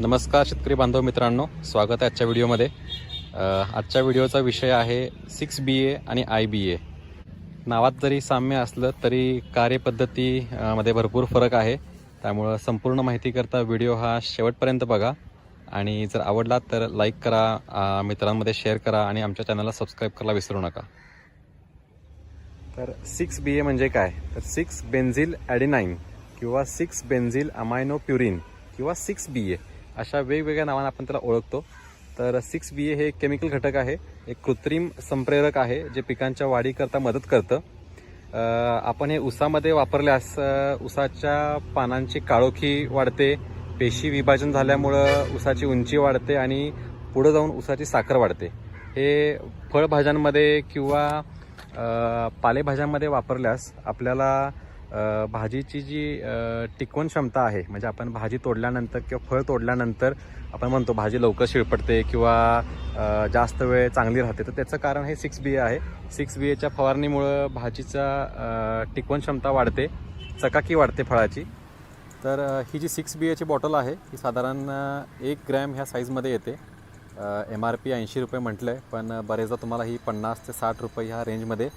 नमस्कार शेतकरी बांधव मित्रांनो स्वागत आहे आजच्या व्हिडिओमध्ये. आजच्या व्हिडिओचा विषय आहे सिक्स बी ए आणि आय बी ए. नावात जरी साम्य असलं तरी कार्यपद्धती मध्ये भरपूर फरक आहे. त्यामुळं संपूर्ण माहितीकरता व्हिडिओ हा शेवटपर्यंत बघा. आणि जर आवडला तर लाईक करा मित्रांमध्ये शेअर करा आणि आमच्या चॅनलला सबस्क्राईब करायला विसरू नका. तर सिक्स बी ए म्हणजे काय? तर सिक्स बेन्झिल ॲडिनाईन किंवा सिक्स बेन्झिल अमायनो प्युरिन किंवा सिक्स बी ए. अशा वेगवेगळ्या नावाने आपण त्याला ओळखतो. तर सिक्स बी ए हे एक केमिकल घटक आहे. एक कृत्रिम संप्रेरक आहे जे पिकांच्या वाढीकरता मदत करतं. आपण हे ऊसामध्ये वापरल्यास उसाच्या पानांची काळोखी वाढते पेशी विभाजन झाल्यामुळं उसाची उंची वाढते आणि पुढं जाऊन उसाची साखर वाढते. हे फळभाज्यांमध्ये किंवा पालेभाज्यांमध्ये वापरल्यास आपल्याला भाजीची जी टिकवण क्षमता आहे म्हणजे आपण भाजी तोडल्यानंतर किंवा फळ तोडल्यानंतर आपण म्हणतो भाजी लवकर शिळपडते किंवा जास्त वेळ चांगली राहते तर त्याचं कारण हे सिक्स बी ए आहे. सिक्स बी एच्या फवारणीमुळं भाजीचा टिकवण क्षमता वाढते चकाकी वाढते फळाची. तर ही जी सिक्स बी एची बॉटल आहे ही साधारण एक ग्रॅम ह्या साईजमध्ये येते. एम आर पी ऐंशी रुपये म्हटलं आहे पण बरेचदा तुम्हाला ही पन्नास ते साठ रुपये ह्या रेंजमध्ये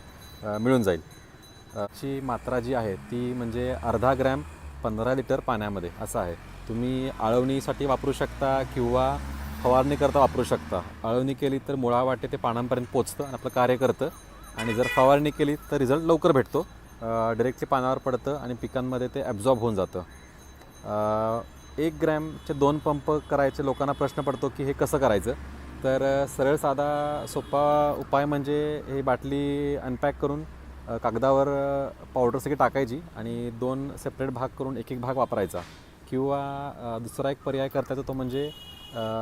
मिळून जाईल. ची मात्रा जी आहे ती म्हणजे अर्धा ग्रॅम पंधरा लिटर पाण्यामध्ये असं आहे. तुम्ही आळवणीसाठी वापरू शकता किंवा फवारणीकरता वापरू शकता. आळवणी केली तर मुळा वाटे ते पानांपर्यंत पोचतं आणि आपलं कार्य करतं. आणि जर फवारणी केली तर रिझल्ट लवकर भेटतो. डायरेक्टली पानावर पडतं आणि पिकांमध्ये ते ॲब्झॉर्ब होऊन जातं. एक ग्रॅमचे दोन पंप करायचे लोकांना प्रश्न पडतो की हे कसं करायचं? तर सरळ साधा सोपा उपाय म्हणजे ही बाटली अनपॅक करून कागदावर पावडर सगळी टाकायची आणि दोन सेपरेट भाग करून एक एक भाग वापरायचा. किंवा दुसरा एक पर्याय करता येतो तो म्हणजे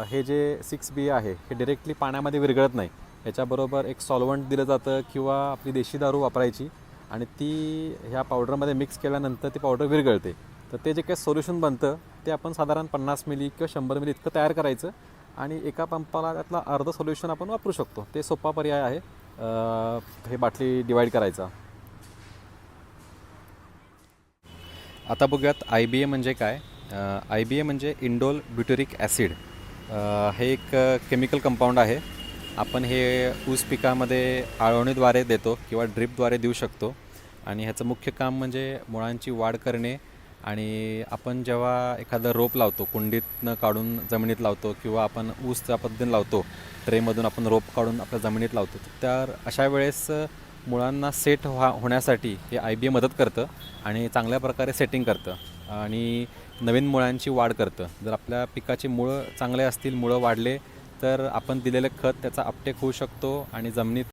हे जे सिक्स बी आहे हे डिरेक्टली पाण्यामध्ये विरघळत नाही. याच्याबरोबर एक सॉल्वंट दिलं जातं किंवा आपली देशी दारू वापरायची आणि ती ह्या पावडरमध्ये मिक्स केल्यानंतर ती पावडर विरघळते. तर ते जे काही सोल्युशन बनतं ते आपण साधारण पन्नास मिली किंवा शंभर मिली इतकं तयार करायचं आणि एका पंपाला त्यातला अर्ध सोल्युशन आपण वापरू शकतो. ते सोपा पर्याय आहे. हे बाटली डिवाईड करायचा. आता बघूयात आय बी ए म्हणजे काय? आय बी ए म्हणजे इंडोल ब्युटेरिक ॲसिड हे एक केमिकल कंपाऊंड आहे. आपण हे ऊस पिकामध्ये आळवणीद्वारे देतो किंवा ड्रिपद्वारे देऊ शकतो. आणि ह्याचं मुख्य काम म्हणजे मुळांची वाढ करणे आणि आपण जेव्हा एखादं रोप लावतो कुंडीतनं काढून जमिनीत लावतो किंवा आपण ऊस त्या पद्धतीने लावतो ट्रेमधून आपण रोप काढून आपल्या जमिनीत लावतो तर अशा वेळेस मुळांना सेट व्हा होण्यासाठी हे आय बी ए मदत करतं आणि चांगल्या प्रकारे सेटिंग करतं आणि नवीन मुळांची वाढ करतं. जर आपल्या पिकाची मुळं चांगले असतील मुळं वाढले तर आपण दिलेलं खत त्याचा अपटेक होऊ शकतो आणि जमिनीत